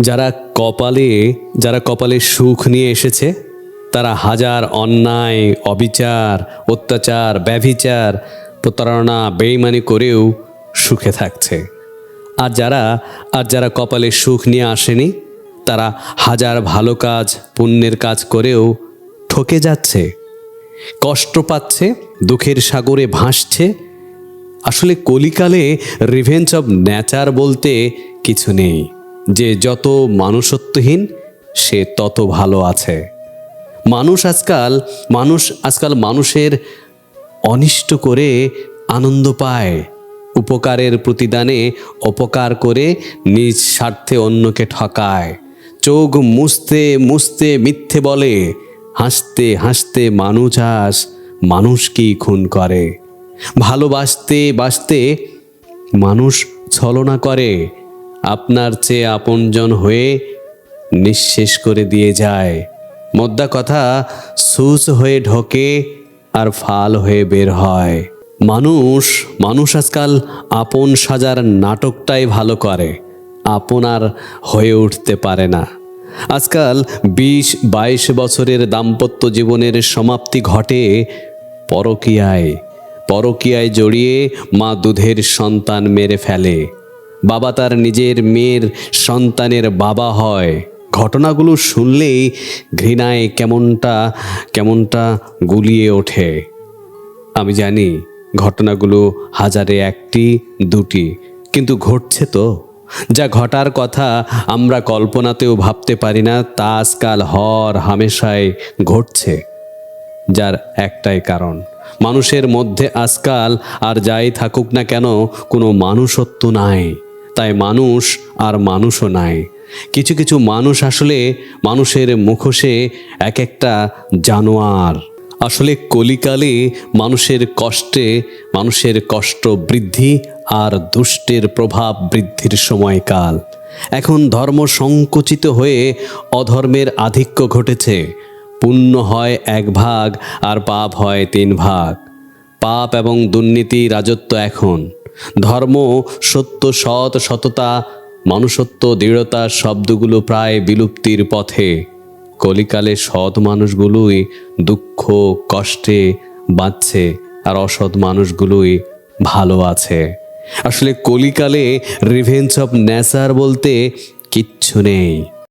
যারা কপালে যারা কপালে সুখ নিয়ে এসেছে, তারা হাজার অন্যায়, অবিচার, অত্যাচার, ব্যভিচার, প্রতারণা, বেইমানি করেও সুখে থাকছে। আর যারা আর যারা কপালে সুখ নিয়ে আসেনি, তারা হাজার ভালো কাজ, পুণ্যের কাজ করেও ঠকে যাচ্ছে। কষ্ট পাচ্ছে, দুঃখের সাগরে ভাসছে। আসলে কলিকালে রিভেঞ্জ অব ন্যাচার বলতে কিছু নেই। যে যত মানুষত্বহীন, সে তত ভালো আছে। মানুষ আজকাল মানুষ আজকাল মানুষের অনিষ্ট করে আনন্দ পায়, উপকারের প্রতিদানে অপকার করে নিজ স্বার্থে অন্যকে ঠকায়। চোখ মুছতে মুছতে মিথ্যে বলে, হাসতে হাসতে মানুষ হাস মানুষকেই খুন করে। ভালোবাসতে, বাসতে মানুষ ছলনা করে আপনার চেয়ে আপনজন হয়ে নিঃশেষ করে দিয়ে যায়। মোদ্দা কথা, সুচ হয়ে ঢোকে আর ফাল হয়ে বের হয়। মানুষ মানুষ আজকাল আপন সাজার নাটকটাই ভালো করে। আপনার হয়ে উঠতে পারে না। আজকাল বিশ, বাইশ বছরের দাম্পত্য জীবনের সমাপ্তি ঘটে পরকীয়ায়। পরকীয়ায় জড়িয়ে মা দুধের সন্তান মেরে ফেলে। বাবা তার নিজের মেয়ের সন্তানের বাবা হয়। ঘটনাগুলো শুনলেই ঘৃণায় কেমনটা কেমনটা গুলিয়ে ওঠে। আমি জানি ঘটনাগুলো হাজারে একটি, দুটি, কিন্তু ঘটছে তো। যা ঘটার কথা আমরা কল্পনাতেও ভাবতে পারি না, তা আজকাল হর হামেশায় ঘটছে, যার একটাই কারণ। মানুষের মধ্যে আজকাল আর যাই থাকুক না কেন, কোনো মানুষত্ব নাই। তাই মানুষ আর মানুষও নাই। কিছু কিছু মানুষ আসলে মানুষের মুখোশে এক একটা জানোয়ার। আসলে কলিকালে মানুষের কষ্টে, মানুষের কষ্ট বৃদ্ধি আর দুষ্টের প্রভাব বৃদ্ধির সময়কাল। এখন ধর্ম সংকুচিত হয়ে অধর্মের আধিক্য ঘটেছে। পুণ্য হয় এক ভাগ আর পাপ হয় তিন ভাগ। পাপ এবং দুর্নীতি রাজত্ব এখন। ধর্ম, সত্য, সৎ, সততা, মানুষত্ব, দৃঢ়তা শব্দগুলো প্রায় বিলুপ্তির পথে। কলিকালে সৎ মানুষগুলোই দুঃখ, কষ্টে বাঁচছে আর অসৎ মানুষগুলোই ভালো আছে। আসলে কলিকালে রিভেঞ্জ অফ নেচার বলতে কিচ্ছু নেই।